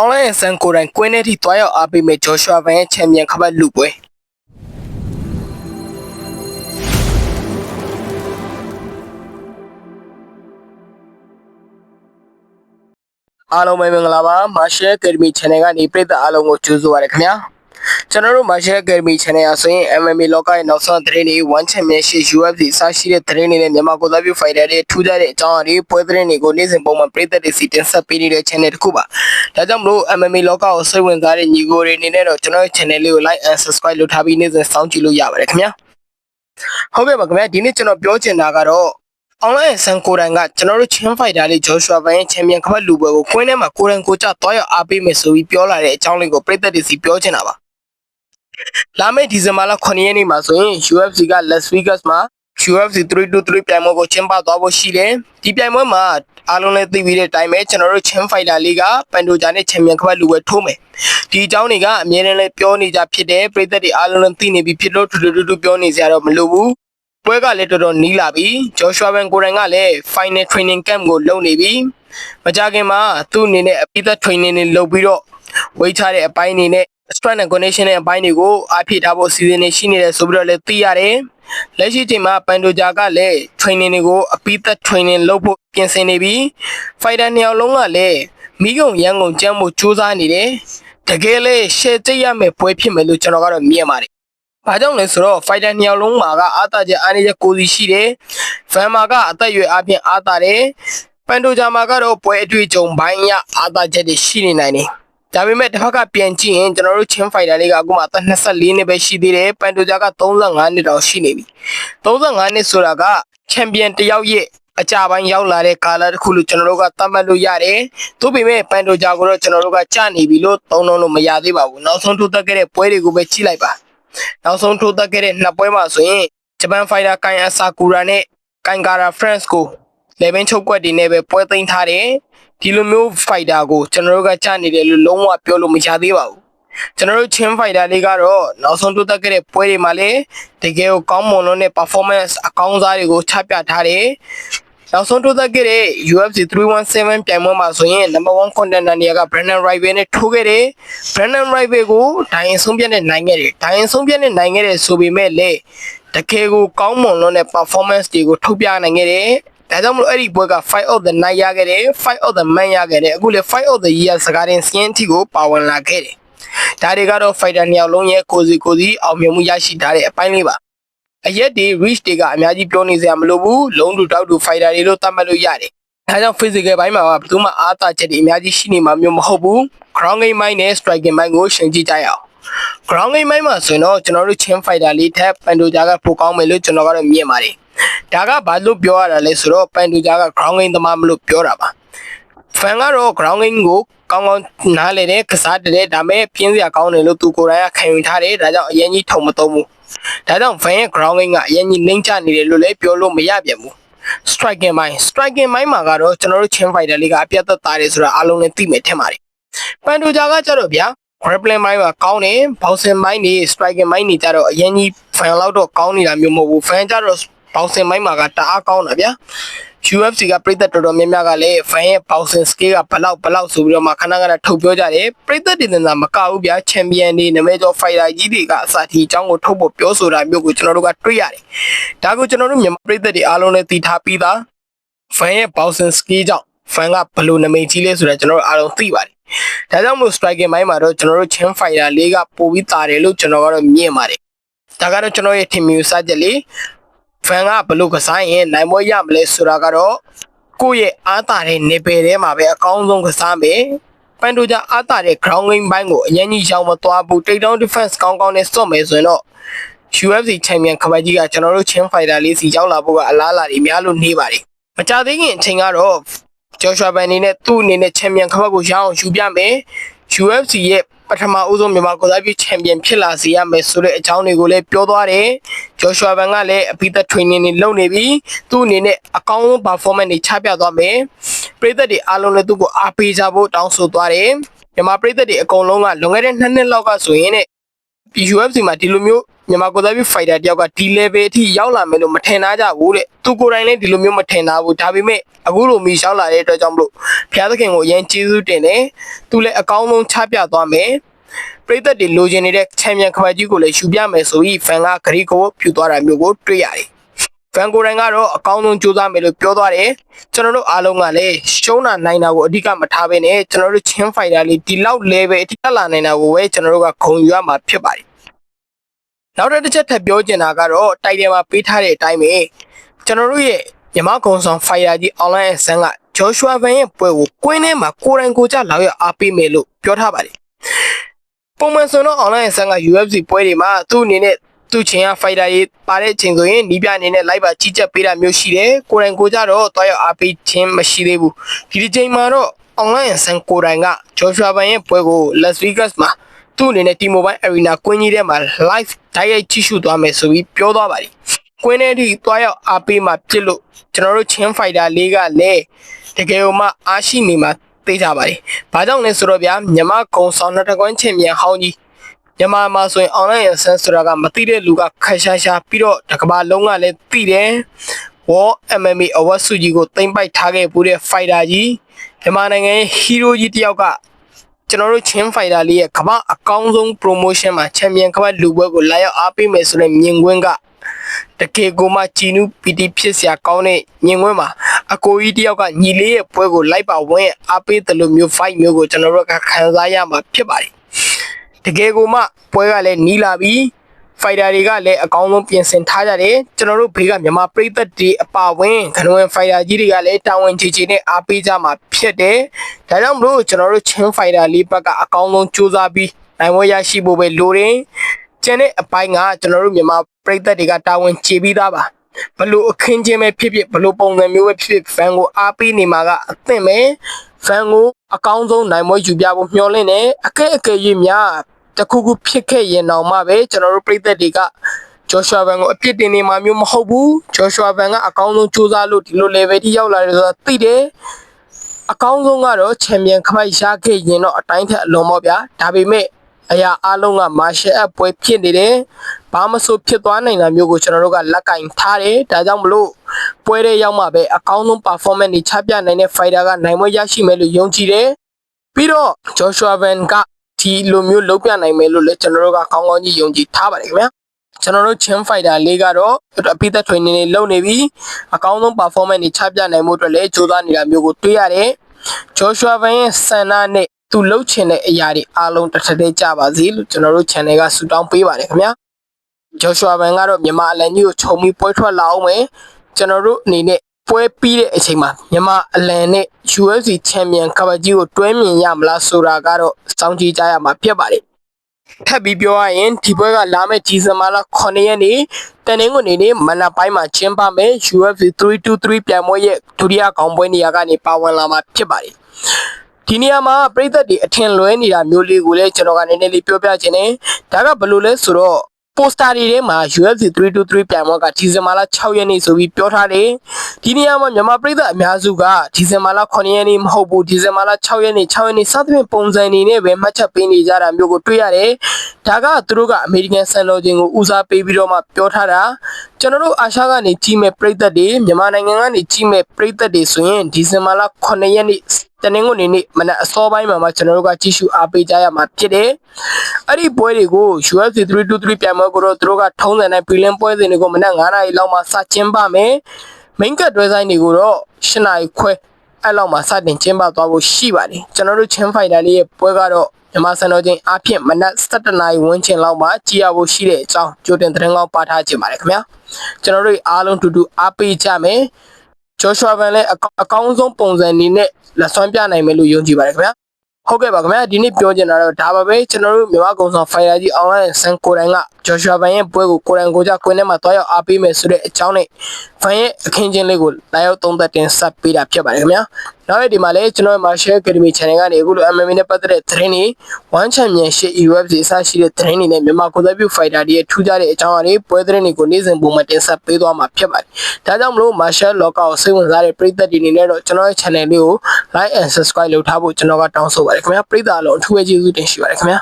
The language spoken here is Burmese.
online ဆန်ကိုယ်တိုင်ကွင်းထဲထိတွားရောက်အားပေးမဲ့ဂျော်ရှွာဗန်ရဲ့ချန်ပီယံခပတ်လူပွဲအားလုံးပဲမင်္ဂလာပါ Marshall Academy Channel ကနေပြည်သက်အားလုံးကိုကြိုဆိုပါရခင်ဗျာ ကျွန်တော်တို့ Marshall Academy Channel အဆိုရင် MMA လောကရဲ့နောက်ဆုံးသတင်းတွေ One Championship UFC အစရှိတဲ့သတင်းတွေနဲ့မြန်မာကိုယ်စားပြု fighter တွေထူးခြားတဲ့အကြောင်းအရာတွေပွဲသတင်းတွေကိုနေ့စဉ်ပုံမှန်ပြည်သက်တွေစီတင်ဆက်ပေးနေတဲ့ channel တစ်ခုပါဒါကြောင့်မလို့ MMA လောကကိုစိတ်ဝင်စားတဲ့ညီကိုတွေအနေနဲ့တော့ကျွန်တော်ရဲ့ channel လေးကို like and subscribe လုပ်ထားပြီးနေ့စဉ်စောင့်ကြည့်လို့ရပါတယ်ခင်ဗျာဟုတ်ကဲ့ပါခင်ဗျာဒီနေ့ကျွန်တော်ပြောချင်တာကတော့ online ဆန်ကိုယ်တိုင်ကကျွန်တော်တို့ချင်းဖိုက်တာလေးဂျော်ရှွာဗန်ရဲ့ချန်ပီယံခပတ်လူပွဲကိုကွင်းထဲမှာကိုယ်တိုင်ကိုယ်ကျသွားရောက်အားပေးမယ်ဆိုပြီးပြောလာတဲ့အကြောင်းလေးကိုပြည်သက်တွေစီပြောချင်တာပါ လာမယ့်ဒီဇင်ဘာလ9ရက်နေ့မှာဆိုရင် UFC က Las Vegas မှာ UFC 323ပြိုင်ပွဲကိုကျင်းပသွားဖို့ရှိတယ်ဒီပြိုင်ပွဲမှာအားလုံးလည်းသိပြီးတဲ့အတိုင်းပဲကျွန်တော်တို့ချင်းဖိုက်တာလေးကပန်တိုဂျာနဲ့ချန်ပီယံခပတ်လူပွဲထိုးမယ်ဒီအကြောင်းတွေကအများနဲ့လည်းပြောနေကြဖြစ်တယ်ပြည်သက်တွေအားလုံးလည်းသိနေပြီဖြစ်လို့ထူးထူးထူးထူးပြောနေကြတော့မလိုဘူးပွဲကလည်းတော်တော်နီးလာပြီဂျော်ရှွာဘန်ကိုရိုင်ကလည်း final training camp ကိုလုပ်နေပြီမကြခင်မှာသူ့အနေနဲ့အပိသက် training တွေလုပ်ပြီးတော့ဝေးချတဲ့အပိုင်းအနေနဲ့ strength and condition ရဲ့အပိုင်းတွေကိုအားဖြည့်ထားဖို့စီစဉ်နေရှိနေတယ်ဆိုပြီးတော့လည်းသိရတယ်လက်ရှိချိန်မှာပန်တိုဂျာကလည်း training တွေကိုအပိသက် training လုပ်ဖို့ပြင်ဆင်နေပြီ fighter နှစ်ယောက်လုံးကလည်းမိကုံရန်ကုန်ကျမ်းမှုစူးစမ်းနေတယ်တကယ်လေရှယ်တိတ်ရမယ်ပွဲဖြစ်မယ်လို့ကျွန်တော်ကတော့မြင်ပါတယ်။ဘာကြောင့်လဲဆိုတော့ fighter နှစ်ယောက်လုံးမှာကအာတာချက်အားနည်းချက်ကိုစီရှိတယ်။ဖန်မာကအသက်အရွယ်အပြင်အာတာတယ်။ပန်တိုဂျာမာကတော့ပွဲအတွေ့အကြုံဘိုင်းရအာတာချက်တွေရှိနေနိုင်တယ်။ ဒါပေမဲ့တစ်ဖက်ကပြန်ကြည့်ရင်ကျွန်တော်တို့ချင်းဖိုင်တာလေးကအခုမှအသက်24နှစ်ပဲရှိသေးတယ်။ပန်တိုဂျာက35နှစ်တောင်ရှိနေပြီ။35နှစ်ဆိုတာကချန်ပီယံတစ်ယောက်ရဲ့အကြပိုင်းရောက်လာတဲ့ကာလတစ်ခုလို့ကျွန်တော်တို့ကသတ်မှတ်လို့ရတယ်။သို့ပေမဲ့ပန်တိုဂျာကိုတော့ကျွန်တော်တို့ကကြာနေပြီလို့သုံးလုံးလို့မရသေးပါဘူး။နောက်ဆုံးထိုးသက်ခဲ့တဲ့ပွဲတွေကိုပဲကြည့်လိုက်ပါ။နောက်ဆုံးထိုးသက်ခဲ့တဲ့နှစ်ပွဲမှာဆိုရင်ဂျပန်ဖိုင်တာကန်အဆာကူရာနဲ့ကန်ကာရာဖရန့်စ်ကိုလေဘင်းချုပ်ကွက်တွေနဲ့ပဲပွဲသိမ်းထားတယ် ဒီလိုမျိုးဖိုင်တာကိုကျွန်တော်တို့ကကြားနေတယ်လို့လုံးဝပြောလို့မရသေးပါဘူးကျွန်တော်တို့ချင်းဖိုင်တာလေးကတော့နောက်ဆုံးထိုးသက်ခဲ့တဲ့ပွဲတွေမှာလည်းတကယ်ကိုကောင်းမွန်လို့နဲ့ performance အကောင်းစားတွေကိုချပြထားတယ်နောက်ဆုံးထိုးသက်ခဲ့တဲ့ UFC 317ပြိုင်ပွဲမှာဆိုရင် number 1 contender နေရာက Brandon Rival နဲ့ထိုးခဲ့တယ် Brandon Rival ကိုဒိုင်ရင်ဆုံးပြတ်နဲ့နိုင်ခဲ့တယ်ဒိုင်ရင်ဆုံးပြတ်နဲ့နိုင်ခဲ့တယ်ဆိုပေမဲ့လည်းတကယ်ကိုကောင်းမွန်လို့နဲ့ performance တွေကိုထုတ်ပြနိုင်ခဲ့တယ် ဒါကြောင့်မလို့အဲ့ဒီပွဲက fight of the night ရခဲ့တယ် fight of the man ရခဲ့တယ်အခုလေ fight of the year စကားတင်စီးရင်တီကိုပါဝင်လာခဲ့တယ်ဒါတွေကတော့ fighter နှစ်ယောက်လုံးရဲ့ကိုစီကိုစီအောင်မြင်မှုရရှိထားတဲ့အပိုင်းလေးပါအရက်တွေ reach တွေကအများကြီးပြောနေစရာမလိုဘူးလုံးတူတောက်တူ fighter တွေလို့သတ်မှတ်လို့ရတယ်ဒါကြောင့် physical ဘိုင်းမှာကဘယ်သူမှအားသာချက်တွေအများကြီးရှိနေမှာမျိုးမဟုတ်ဘူး ground game ဘိုင်းနဲ့ striking ဘိုင်းကိုရှင်းကြည့်ကြရအောင် ground game ဘိုင်းမှာဆိုရင်တော့ကျွန်တော်တို့ chin fighter လေးထက်ပန်တိုဂျာကပိုကောင်းမယ်လို့ကျွန်တော်ကတော့မြင်ပါတယ် ဒါကဘာလို့ပြောရတာလဲဆိုတော့ပန်တိုဂျာက ground game သမားမလို့ပြောတာပါဖန်ကတော့ ground game ကိုကောင်းကောင်းနားလည်တယ်ကစားတယ်ဒါပေမဲ့ပြင်းစရာကောင်းတယ်လို့သူကိုယ်တိုင်ကခံယူထားတယ်ဒါကြောင့်အရင်ကြီးထုံမသုံးဘူးဒါကြောင့် fan ရဲ့ ground game ကအရင်ကြီးနှိမ့်ချနေတယ်လို့လည်းပြောလို့မရပြန်ဘူး striking ဘိုင်း striking ဘိုင်းမှာကတော့ကျွန်တော်တို့ chin fighter လေးကအပြတ်သက်သားတယ်ဆိုတာအားလုံးလည်းသိမယ်ထင်ပါတယ်ပန်တိုဂျာကကြတော့ဗျာ grappling ဘိုင်းမှာကောင်းတယ် bouncing ဘိုင်းနေ striking ဘိုင်းနေကြတော့အရင်ကြီး fan လောက်တော့ကောင်းနေတာမျိုးမဟုတ်ဘူး fan ကြတော့ bouncing ဘိုင်းမှာကတအားကောင်းတာဗျာ UFC ကပြည်သက်တော်တော်များများကလည်း fan ရဲ့ bouncing skill ကဘလောက်ဘလောက်ဆိုပြီးတော့မှခဏခဏထုတ်ပြောကြတယ်ပြည်သက်တင်တင်သာမကဘူးဗျာ champion တွေနာမည်ကျော် fighter ကြီးတွေကအစတီအကြောင်းကိုထုတ်ဖို့ပြောဆိုတာမျိုးကိုကျွန်တော်တို့ကတွေ့ရတယ်ဒါကိုကျွန်တော်တို့မြန်မာပြည်သက်တွေအားလုံးလည်းသိထားပြီးသား fan ရဲ့ bouncing skill ကြောင့် fan ကဘယ်လိုနာမည်ကြီးလဲဆိုတာကျွန်တော်တို့အားလုံးသိပါတယ်ဒါကြောင့်မို့ striking ဘိုင်းမှာတော့ကျွန်တော်တို့ chin fighter လေးကပိုပြီးတာတယ်လို့ကျွန်တော်ကတော့မြင်ပါတယ်ဒါကတော့ကျွန်တော်ရဲ့ထင်မြင်စကြလေး ဖန်ကဘလို့ကစားရင်နိုင်မွေးရမလဲဆိုတာကတော့ကိုယ့်ရဲ့အားတာတဲ့နေပယ်ထဲမှာပဲအကောင်းဆုံးကစားမယ်ပန်တိုဂျာအားတာတဲ့ ground game ဘိုင်းကိုအရင်ကြီးရောက်မသွားဘူး take down defense ကောင်းကောင်းနဲ့စော့မယ်ဆိုရင်တော့ UFC champion ခပတ်ကြီးကကျွန်တော်တို့ chin fighter လေးစီရောက်လာဖို့ကအလားအလာတွေများလို့နေပါတယ်မကြသေးခင်အချိန်ကတော့ဂျော်ရှွာဘန်အနေနဲ့သူ့အနေနဲ့ champion ခပတ်ကိုရအောင်ယူပြမယ် UFC ရဲ့ ပထမဦးဆုံးမြန်မာကိုယ်စားပြုချန်ပီယံဖြစ်လာစေရမယ်ဆိုတဲ့အကြောင်းတွေကိုလည်းပြောသွားတယ်။ဂျော်ရှွာဘန်ကလည်းအပိသက် training တွေလုပ်နေပြီ။သူ့အနေနဲ့အကောင်းဆုံး performance တွေချပြသွားမယ်။ပြည်သက်တွေအားလုံးလည်းသူ့ကိုအားပေးကြဖို့တောင်းဆိုသွားတယ်။မြန်မာပြည်သက်တွေအကုန်လုံးကလွန်ခဲ့တဲ့နှစ်နှစ်လောက်ကဆိုရင်ね UFC မှာဒီလိုမျိုးမြန်မာကိုယ်စားပြု fighter တယောက်ကဒီ level အထိရောက်လာမယ်လို့မထင်သားကြဘူးတဲ့သူကိုယ်တိုင်လည်းဒီလိုမျိုးမထင်သားဘူးဒါပေမဲ့အခုလိုမီရှောက်လာတဲ့အတွက်ကြောင့်မလို့ဘုရားသခင်ကိုအရင်ကျေးဇူးတင်တယ်သူလည်းအကောင်းဆုံးချပြသွားမယ်ပရိသတ်တွေလိုချင်နေတဲ့ချန်ပီယံခမကြီးကိုလည်းယူပြမယ်ဆိုပြီးဖန်ကဂရီကိုပြူသွားတာမျိုးကိုတွေ့ရတယ် ဖန်ကိုရိုင်းကတော့အကောင်းဆုံးကြိုးစားမယ်လို့ပြောသွားတယ်ကျွန်တော်တို့အားလုံးကလည်းရှုံးတာနိုင်တာကိုအဓိကမထားဘဲနဲ့ကျွန်တော်တို့ချင်းဖိုင်တာလေးဒီလောက် level အထိတက်လာနိုင်တာကိုပဲကျွန်တော်တို့ကဂုဏ်ယူရမှာဖြစ်ပါတယ်နောက်တစ်ချက်ထပ်ပြောချင်တာကတော့တိုက်တယ်မှာပေးထားတဲ့အတိုင်းပဲကျွန်တော်တို့ရဲ့မြမကုံဆောင် fire ကြီး online ဆန်းက Joshua Van ရဲ့ပွဲကိုကွင်းထဲမှာကိုယ်တိုင်ကိုယ်ကျလောက်ရအားပေးမယ်လို့ပြောထားပါတယ်ပုံမှန်ဆိုတော့ online ဆန်းက UFC ပွဲတွေမှာသူ့အနေနဲ့ သူ့ချင်းက fighter ရေးပါတဲ့အချိန်ဆိုရင်နီးပြအနေနဲ့ live ပါကြီးကြပ်ပေးတာမျိုးရှိတယ်ကိုယ်တိုင်ကိုယ်ကျတော့တွားရောက်အားပေးခြင်းမရှိသေးဘူးဒီဒီချိန်မှာတော့ online ဆန်းကိုယ်တိုင်က Joshua Van ရဲ့ပွဲကို Las Vegas မှာသူ့အနေနဲ့ T-Mobile Arena ကွင်းကြီးထဲမှာ live တိုက်ရိုက်ကြည့်ရှုသွားမယ်ဆိုပြီးပြောသွားပါတယ်ကွင်းထဲထိတွားရောက်အားပေးမှပြစ်လို့ကျွန်တော်တို့ချင်း fighter လေးကလည်းတကယ်လို့မှအားရှိနေမှာသိကြပါတယ်။ဘာကြောင့်လဲဆိုတော့ဗျာမြမကုံဆောင်နှစ်တကွန်းချင်းမြန်ဟောင်းကြီး မြန်မာမှာဆိုရင် online ဆန်းဆိုတာကမသိတဲ့လူကခက်ရှားရှားပြီးတော့တကဘာလုံးကလည်းသိတယ်။ War MMA အဝတ်စုကြီးကိုတင်ပိုက်ထားခဲ့ပူတဲ့ fighter ကြီးမြန်မာနိုင်ငံရဲ့ hero ကြီးတယောက်ကကျွန်တော်တို့ချင်းဖိုင်တာလေးရဲ့ကမ္ဘာအကောင်းဆုံး promotion မှာချန်ပီယံကမ္ဘာလူပွဲကိုလာရောက်အားပေးမယ်ဆိုတဲ့မြင်ကွင်းကတကယ်ကိုမှကြည်နူးပီတိဖြစ်စရာကောင်းတဲ့မြင်ကွင်းမှာအကိုကြီးတယောက်ကညီလေးရဲ့ပွဲကိုလိုက်ပါဝင်အားပေးတယ်လို့မျိုး fight မျိုးကိုကျွန်တော်တို့ကခံစားရမှာဖြစ်ပါတယ် တကယ်ကိုမှပွဲကလည်းနီးလာပြီးဖိုင်တာတွေကလည်းအကောင်းဆုံးပြင်ဆင်ထားကြတယ်ကျွန်တော်တို့ဘေးကမြန်မာပြည်သက်တွေအပါဝင်ခနဝင်ဖိုင်တာကြီးတွေကလည်းတာဝန်ချေချေနဲ့အားပေးကြမှာဖြစ်တယ်ဒါကြောင့်မလို့ကျွန်တော်တို့ချင်းဖိုင်တာလေးဘက်ကအကောင်းဆုံးစူးစမ်းပြီးနိုင်ဝဲရရှိဖို့ပဲလိုတယ်ကျန်တဲ့အပိုင်းကကျွန်တော်တို့မြန်မာပြည်သက်တွေကတာဝန်ချေပြီးသားပါဘလို့အခင်းချင်းပဲဖြစ်ဖြစ်ဘလို့ပုံစံမျိုးပဲဖြစ်ဖြစ်ဖန်ကိုအားပေးနေမှာကအသင့်ပဲဖန်ကိုအကောင်းဆုံးနိုင်မွေးယူပြဖို့မျှော်လင့်နေအကဲအကဲကြီးများ တခုခုဖြစ်ခဲ့ရင်တော့မှပဲကျွန်တော်တို့ပြည်သက်တွေကဂျော့ရှွာဘန်ကိုအပြစ်တင်နေမှာမျိုးမဟုတ်ဘူးဂျော့ရှွာဘန်ကအကောင်းဆုံးစူးစမ်းလို့ဒီလို level ထိရောက်လာတယ်ဆိုတာသိတယ်အကောင်းဆုံးကတော့ချန်ပီယံခမိုက်ရှားခဲ့ရင်တော့အတိုင်းထက်အလွန်ပေါ့ဗျာဒါပေမဲ့အရာအလုံးကမာရှယ်အပ်ပွဲဖြစ်နေတယ်ဘာမဆိုဖြစ်သွားနိုင်တာမျိုးကိုကျွန်တော်တို့ကလက်ကင်ထားတယ်ဒါကြောင့်မလို့ပွဲတဲ့ရောက်မှပဲအကောင်းဆုံး performance တွေချပြနိုင်တဲ့ fighter ကနိုင်မွေးရရှိမယ်လို့ယုံကြည်တယ်ပြီးတော့ Joshua Van က ဒီလိုမျိုးလုပ်ပြနိုင်မယ်လို့လည်းကျွန်တော်တို့ကကောင်းကောင်းကြီးယုံကြည်ထားပါတယ်ခင်ဗျာကျွန်တော်တို့ Chin Fighter လေးကတော့အပိသက် training တွေလုပ်နေပြီအကောင်းဆုံး performance တွေချပြနိုင်မှုအတွက်လည်းကြိုးစားနေတာမျိုးကိုတွေ့ရတယ် Joshua Van ရဲ့ဆန္ဒနဲ့သူလှုပ်ချင်တဲ့အရာတွေအားလုံးတစ်ထပ်တည်းကြပါစေလို့ကျွန်တော်တို့ channel ကဆုတောင်းပေးပါတယ်ခင်ဗျာ Joshua Van ကတော့မြန်မာအလန်ကြီးကိုခြုံပြီးပွဲထွက်လာအောင်မယ်ကျွန်တော်တို့အနေနဲ့ ပွဲပြီးတဲ့အချိန်မှာမြန်မာအလန်နဲ့ UFC ချန်ပီယံကဘာကြီးကိုတွဲမြင်ရမလားဆိုတာကတော့စောင့်ကြည့်ကြရမှာဖြစ်ပါတယ်ထပ်ပြီးပြောရရင်ဒီပွဲကလာမယ့်ဒီဇင်ဘာလ9ရက်နေ့တနင်္ဂနွေနေ့မနက်ပိုင်းမှာကျင်းပမယ် UFC 323ပြိုင်ပွဲရဲ့ဒုတိယကောင်ပွဲနေရာကနေပါဝင်လာမှာဖြစ်ပါတယ်ဒီနေရာမှာပြည်သက်တွေအထင်လွဲနေတာမျိုးလေးကိုလည်းကျွန်တော်ကနည်းနည်းလေးပြောပြခြင်းနဲ့ဒါကဘယ်လိုလဲဆိုတော့ ပိုစတာတွေထဲမှာ UFC 323ပြိုင်ပွဲကဒီဇင်ဘာလ6ရက်နေ့ဆိုပြီးပြောထားတယ်ဒီနေရာမှာမြန်မာပြည်သက်အများစုကဒီဇင်ဘာလ9ရက်နေ့မဟုတ်ဘူးဒီဇင်ဘာလ6ရက်နေ့6ရက်နေ့စသဖြင့်ပုံစံနေနဲ့ပဲမှတ်ချက်ပေးနေကြတာမျိုးကိုတွေ့ရတယ်ဒါကသူတို့ကအမေရိကန်စံတော်ချိန်ကိုဦးစားပေးပြီးတော့မှပြောထားတာ ကျွန်တော်တို့အာရှကနေကြီးမဲ့ပြည်သက်တွေမြန်မာနိုင်ငံကနေကြီးမဲ့ပြည်သက်တွေဆိုရင်ဒီဇင်ဘာလ9ရက်နေ့တနင်္ဂနွေနေ့မနက်အစောပိုင်းမှာမှကျွန်တော်တို့ကကြည့်ရှုအားပေးကြရမှာဖြစ်တယ်။အဲ့ဒီပွဲတွေကို UFC 323ပြိုင်ပွဲကိုတော့သူတို့ကထုံးစံနဲ့ပြည်လင်းပွဲစဉ်တွေကိုမနက်9နာရီလောက်မှစကျင်းပမယ်။ main cut တွဲဆိုင်တွေကိုတော့10နာရီခွဲအဲ့လောက်မှစတင်ကျင်းပသွားဖို့ရှိပါတယ်။ကျွန်တော်တို့ Chin Fighter လေးရဲ့ပွဲကတော့ မြန်မာစံတော်ချိန်အဖြစ်မနက်7:00နာရီဝန်းကျင်လောက်မှကြည့်ရဖို့ရှိတဲ့အကြောင်းကြိုတင်သတင်းကောင်းပါထားခြင်းပါတယ်ခင်ဗျာကျွန်တော်တို့အားလုံးတူတူအားပေးကြမယ်ဂျော့ရှွာဗန်လည်းအကောင်းဆုံးပုံစံနေနဲ့လက်ဆွမ်းပြနိုင်မယ်လို့ယုံကြည်ပါတယ်ခင်ဗျာဟုတ်ကဲ့ပါခင်ဗျာဒီနေ့ပြောချင်တာတော့ဒါပါပဲကျွန်တော်တို့မြန်မာကုံဆောင် Fire ကြီး online ဆန်ကိုတိုင်က Joshua Van ရဲ့ပွဲကိုကိုတိုင်ကိုကြကွင်းထဲမှာတွားရောက်အားပေးမယ်ဆိုတဲ့အကြောင်းနဲ့ Van ရဲ့အခင်းချင်းလေးကိုလာရောက်သုံးသပ်တင်ဆက်ပေးတာဖြစ်ပါတယ်ခင်ဗျာနောက်ရက်ဒီမှာလည်းကျွန်တော်ရဲ့ Martial Academy Channel ကနေအခုလို MMA နဲ့ပတ်သက်တဲ့သတင်းတွေ One Championship UFC အစရှိတဲ့သတင်းတွေနဲ့မြန်မာကိုယ်စားပြု Fighter တွေရဲ့ထူးခြားတဲ့အကြောင်းအရာတွေပွဲသတင်းတွေကိုနေ့စဉ်ပုံမှန်တင်ဆက်ပေးသွားမှာဖြစ်ပါတယ်ဒါကြောင့်မလို့ Martial လောကကိုစိတ်ဝင်စားတဲ့ပရိသတ်တွေအနေနဲ့တော့ကျွန်တော်ရဲ့ channel လေးကို like and subscribe လုပ်ထားဖို့ကျွန်တော်ကတောင်းဆိုပါတယ်ခင်ဗျာပရိသတ်အလုံးအထူးပဲကျေးဇူးတင်ရှိပါတယ်ခင်ဗျာ